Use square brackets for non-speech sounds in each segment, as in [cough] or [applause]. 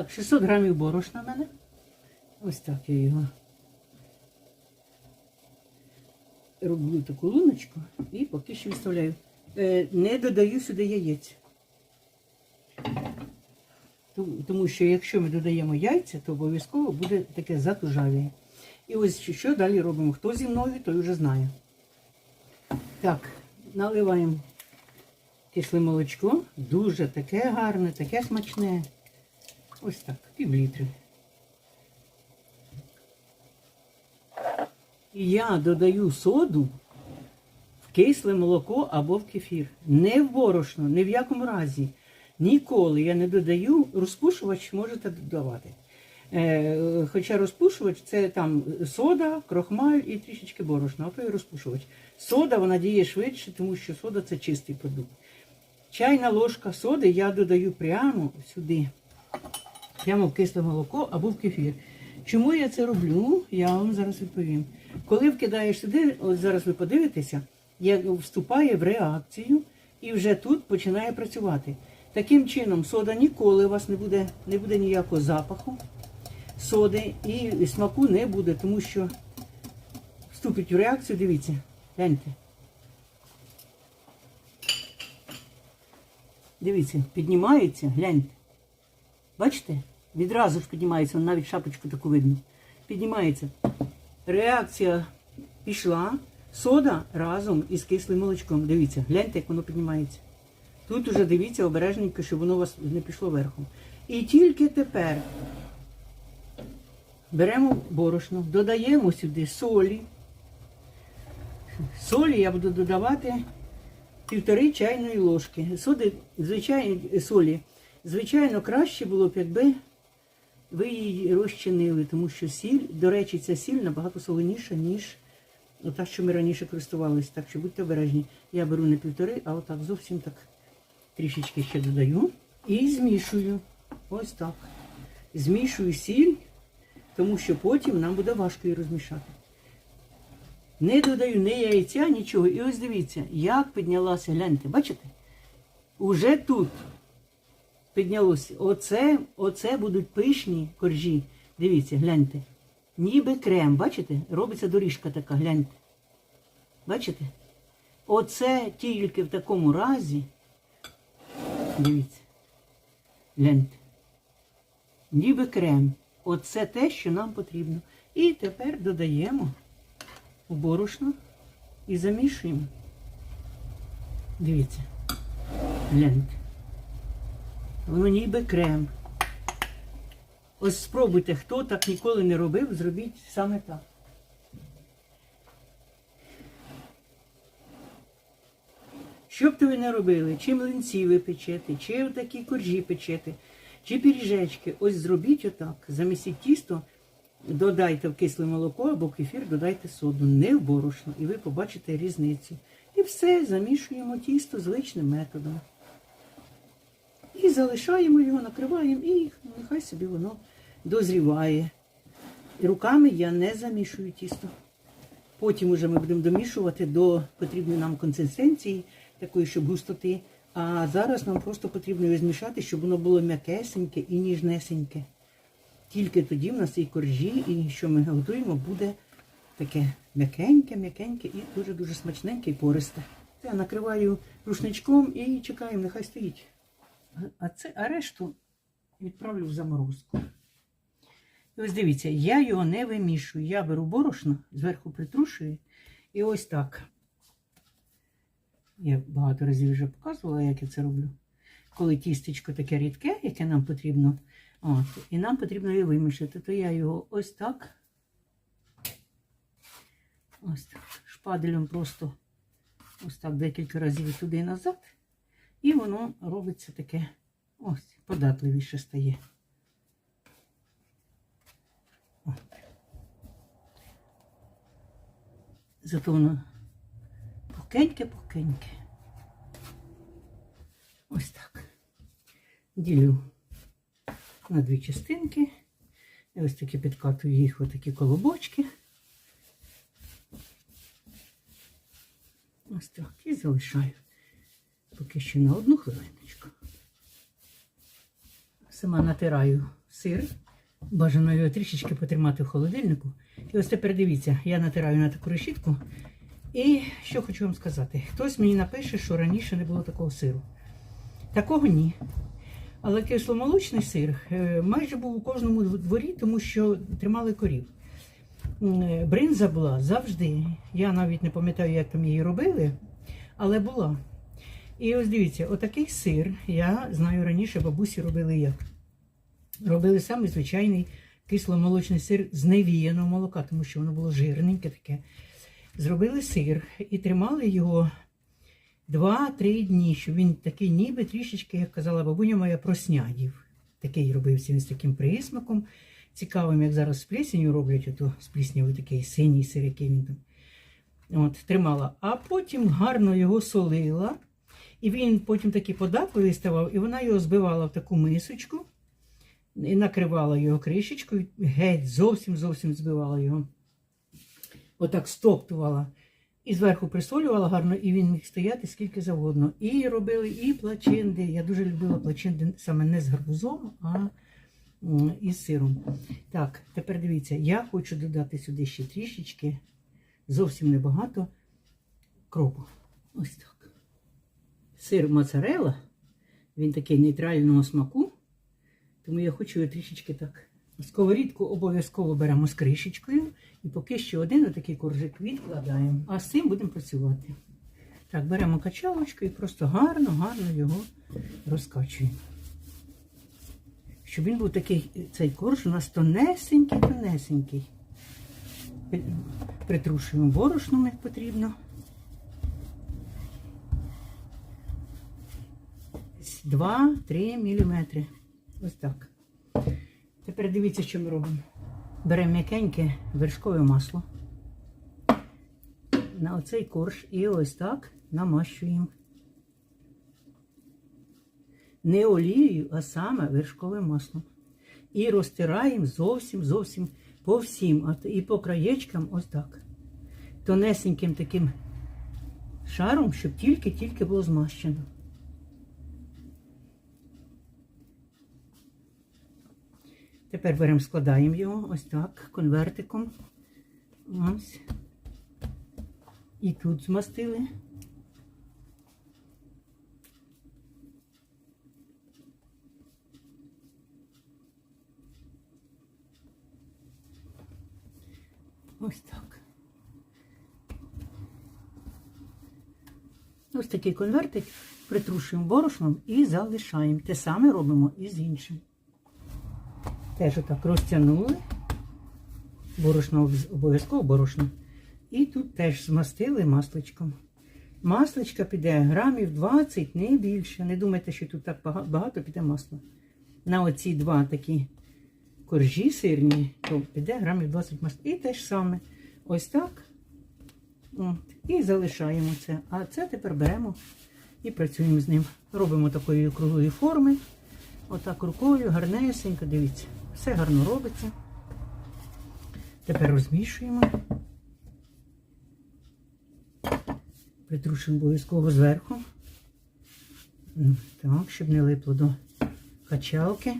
Так, 600 грамів борошна в мене. Ось так я його роблю таку луночку і поки що відставляю. Е, не додаю сюди яєць. Тому- що якщо ми додаємо яйця, то обов'язково буде таке затужавіє. І ось що далі робимо. Хто зі мною, той вже знає. Так, наливаємо кисле молочко. Дуже таке гарне, таке смачне. Ось так, пів літри. І я додаю соду в кисле молоко або в кефір. Не в борошно, ні в якому разі. Ніколи я не додаю. Розпушувач можете додавати. Е, хоча розпушувач це там сода, крохмаль і трішечки борошна, а то і розпушувач. Сода вона діє швидше, тому що сода це чистий продукт. Чайна ложка соди я додаю прямо сюди, прямо в кисле молоко або в кефір. Чому я це роблю, я вам зараз відповім. Коли вкидаєш сюди, от зараз ви подивитеся, як вступає в реакцію і вже тут починає працювати. Таким чином, сода ніколи у вас не буде, не буде ніякого запаху соди і смаку не буде, тому що вступить в реакцію, дивіться, гляньте. Дивіться, піднімається, гляньте. Бачите? Відразу ж піднімається, навіть шапочку таку видно. Піднімається. Реакція пішла. Сода разом із кислим молочком. Дивіться, гляньте, як воно піднімається. Тут уже дивіться обережненько, щоб воно у вас не пішло верхом. І тільки тепер беремо борошно, додаємо сюди солі. Солі я буду додавати півтори чайної ложки. Соди, звичайно, солі. Звичайно, краще було б, якби ви її розчинили, тому що сіль, до речі, ця сіль набагато солоніша, ніж та, що ми раніше користувалися. Так що будьте обережні. Я беру не півтори, а отак зовсім так трішечки ще додаю. І змішую. Ось так. Змішую сіль, тому що потім нам буде важко її розмішати. Не додаю ні яйця, нічого. І ось дивіться, як піднялася, гляньте, бачите? Уже тут піднялося. Оце, оце будуть пишні коржі. Дивіться, гляньте. Ніби крем, бачите? Робиться доріжка така, гляньте. Бачите? Оце тільки в такому разі. Дивіться. Гляньте. Ніби крем. Оце те, що нам потрібно. І тепер додаємо в борошно і замішуємо. Дивіться. Гляньте. Воно ніби крем. Ось спробуйте, хто так ніколи не робив, зробіть саме так. Що б то ви не робили, чи млинці ви печете, чи такі коржі печете, чи пиріжечки, ось зробіть отак. Замісіть тісто, додайте в кисле молоко або в кефір, додайте соду, не в борошно, і ви побачите різницю. І все, замішуємо тісто звичним методом. І залишаємо його, накриваємо, і нехай собі воно дозріває. І руками я не замішую тісто. Потім уже ми будемо домішувати до потрібної нам консистенції, такої, щоб густоти. А зараз нам просто потрібно його змішати, щоб воно було м'якесеньке і ніжнесеньке. Тільки тоді в нас і коржі, і що ми готуємо, буде таке м'якеньке, м'якеньке і дуже-дуже смачненьке і пористе. Я накриваю рушничком і чекаємо, нехай стоїть. А, це, а решту відправлю в заморозку. І ось дивіться, я його не вимішую. Я беру борошно, зверху притрушую. І ось так. Я багато разів вже показувала, як я це роблю. Коли тістечко таке рідке, яке нам потрібно, от, і нам потрібно його вимішати, то я його ось так. Ось так. Шпаделем просто ось так декілька разів туди і назад. І воно робиться таке ось податливіше стає. От. Зато воно пухеньке-пухеньке. Ось так. Ділю на дві частинки. І ось таки підкатую їх в такі колобочки. Ось так. І залишаю поки що на одну хвилиночку. Сама натираю сир. Бажано його трішечки потримати в холодильнику. І ось тепер дивіться, я натираю на таку решітку. І що хочу вам сказати: хтось мені напише, що раніше не було такого сиру. Такого ні. Але кисломолочний сир е, майже був у кожному дворі, тому що тримали корів. Е, Бринза була завжди. Я навіть не пам'ятаю, як там її робили, але була. І ось дивіться, отакий сир, я знаю раніше, бабусі робили як. Робили саме звичайний кисломолочний сир з невіяного молока, тому що воно було жирненьке таке. Зробили сир і тримали його 2-3 дні, щоб він такий ніби трішечки, як казала бабуня моя, проснядів. Такий робився він з таким присмаком. Цікавим, як зараз з плесенью роблять, ото з пліснявий такий синій сир, який він там. От, тримала. А потім гарно його солила. І він потім такий податливий ставав, і вона його збивала в таку мисочку і накривала його кришечкою, геть зовсім зовсім збивала його. Отак стоптувала. І зверху присолювала гарно, і він міг стояти скільки завгодно. І робили і плачинди. Я дуже любила плачинди саме не з гарбузом, а із сиром. Так, тепер дивіться, я хочу додати сюди ще трішечки, зовсім небагато кропу. Ось так. Сир моцарелла, він такий нейтрального смаку, тому я хочу його трішечки так. Сковорідку обов'язково беремо з кришечкою і поки що один отакий коржик відкладаємо. А з цим будемо працювати. Так, беремо качалочку і просто гарно, гарно його розкачуємо. Щоб він був такий, цей корж у нас тонесенький, тонесенький. Притрушуємо борошном, як потрібно. 2-3 мм. Ось так. Тепер дивіться, що ми робимо. Беремо м'якеньке вершкове масло на оцей корж і ось так намащуємо. Не олією, а саме вершковим маслом. І розтираємо зовсім зовсім по всім. І по краєчкам ось так. Тонесеньким таким шаром, щоб тільки-тільки було змащено. Тепер беремо, складаємо його ось так, конвертиком. Ось. І тут змастили. Ось так. Ось такий конвертик притрушуємо борошном і залишаємо. Те саме робимо і з іншим. Теж отак розтягнули. Борошно обов'язково борошно. І тут теж змастили масличком. Масличка піде грамів 20, не більше. Не думайте, що тут так багато піде масла. На оці два такі коржі сирні, то піде грамів 20 масла. І те ж саме. Ось так. От. І залишаємо це. А це тепер беремо і працюємо з ним. Робимо такої круглої форми. Отак рукою, гарнесенько, дивіться, все гарно робиться. Тепер розмішуємо. Притрушуємо обов'язково зверху. Так, щоб не липло до качалки.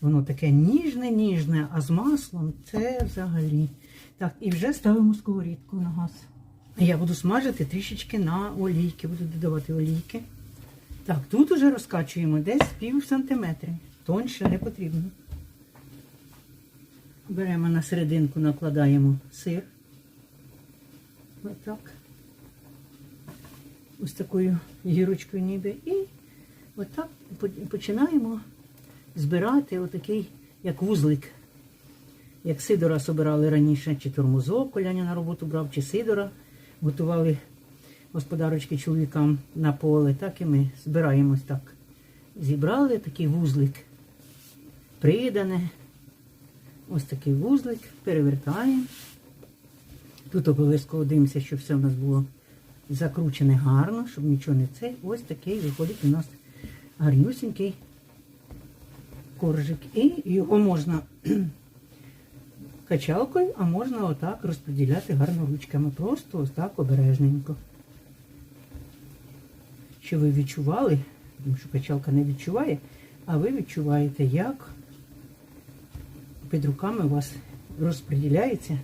Воно таке ніжне, ніжне, а з маслом це взагалі. Так, і вже ставимо сковорідку на газ. Я буду смажити трішечки на олійки, буду додавати олійки. Так, тут уже розкачуємо десь пів сантиметри. Тоньше не потрібно. Беремо на серединку, накладаємо сир. Отак. Ось такою гірочкою ніби. І отак починаємо збирати отакий, як вузлик. Як Сидора собирали раніше, чи тормозок, коляня на роботу брав, чи Сидора готували господарочки чоловікам на поле, так і ми збираємось так. Зібрали такий вузлик, придане. Ось такий вузлик, перевертаємо. Тут обов'язково дивимося, щоб все у нас було закручене гарно, щоб нічого не це. Ось такий виходить у нас гарнюсінький коржик. І його можна [clears throat] качалкою, а можна отак розподіляти гарно ручками. Просто ось так обережненько. Що ви відчували, тому що качалка не відчуває, а ви відчуваєте, як під руками у вас розподіляється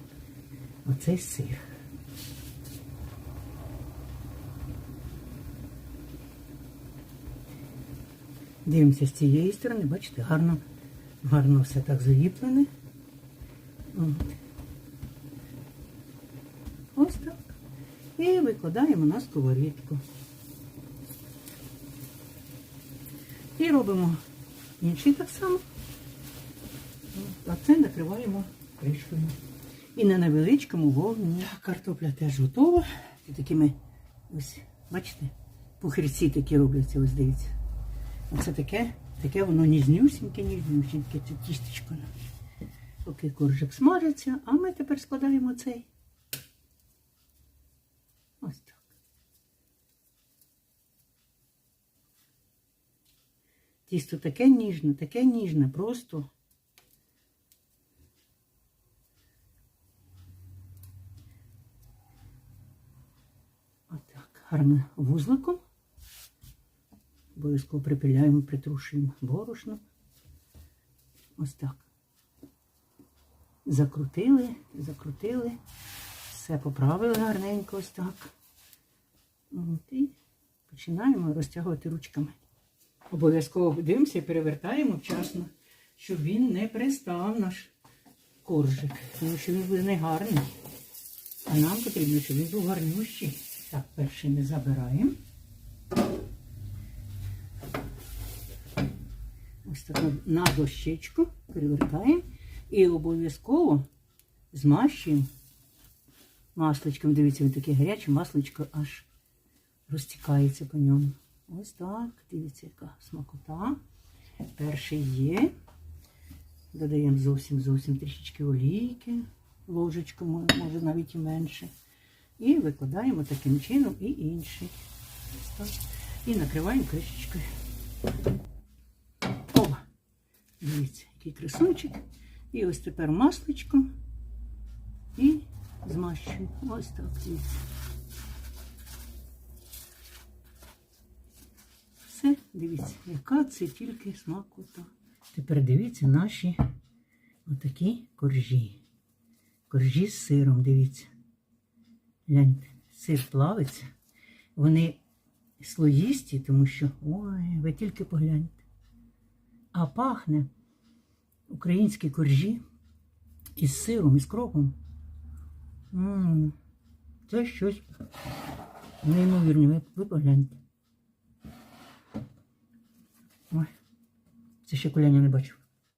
оцей сир. Дивимося з цієї сторони, бачите, гарно, гарно все так заліплене. Ось так. І викладаємо на сковорідку. І робимо інший так само. А це накриваємо кришкою. І на невеличкому вогні. Картопля теж готова. І такими, ось, бачите, пухирці такі робляться, ось дивіться. Оце таке, таке воно нізнюсіньке, нізнюсіньке, це тістечко наше. Поки коржик смажиться, а ми тепер складаємо цей. Ось так. Тісто таке ніжне, таке ніжне, просто. Гарно вузликом. Обов'язково припиляємо, притрушуємо борошно. Ось так. Закрутили, закрутили. Все поправили гарненько ось так. От, і починаємо розтягувати ручками. Обов'язково дивимося і перевертаємо вчасно, щоб він не пристав наш коржик, тому що він буде не гарний. А нам потрібно, щоб він був гарнющий. Так, перший ми забираємо. Ось так на- дощечку перевертаємо і обов'язково змащуємо масличком. Дивіться, він таке гаряче масличко аж розтікається по ньому. Ось так. Дивіться, яка смакота. Перший є. Додаємо зовсім зовсім трішечки олійки, ложечку, може навіть і менше. І викладаємо таким чином і інший. І накриваємо кришечкою. Опа! Дивіться, який красунчик. І ось тепер масличко. І змащую. Ось так, дивіться. Все, дивіться, яка це тільки смакота. Тепер дивіться наші отакі коржі. Коржі з сиром, дивіться. Гляньте, сир плавиться. Вони слоїсті, тому що, ой, ви тільки погляньте. А пахне українські коржі із сиром, із кропом. М, Це щось неймовірне, ви, ви погляньте. Ой, це ще коляня не бачив.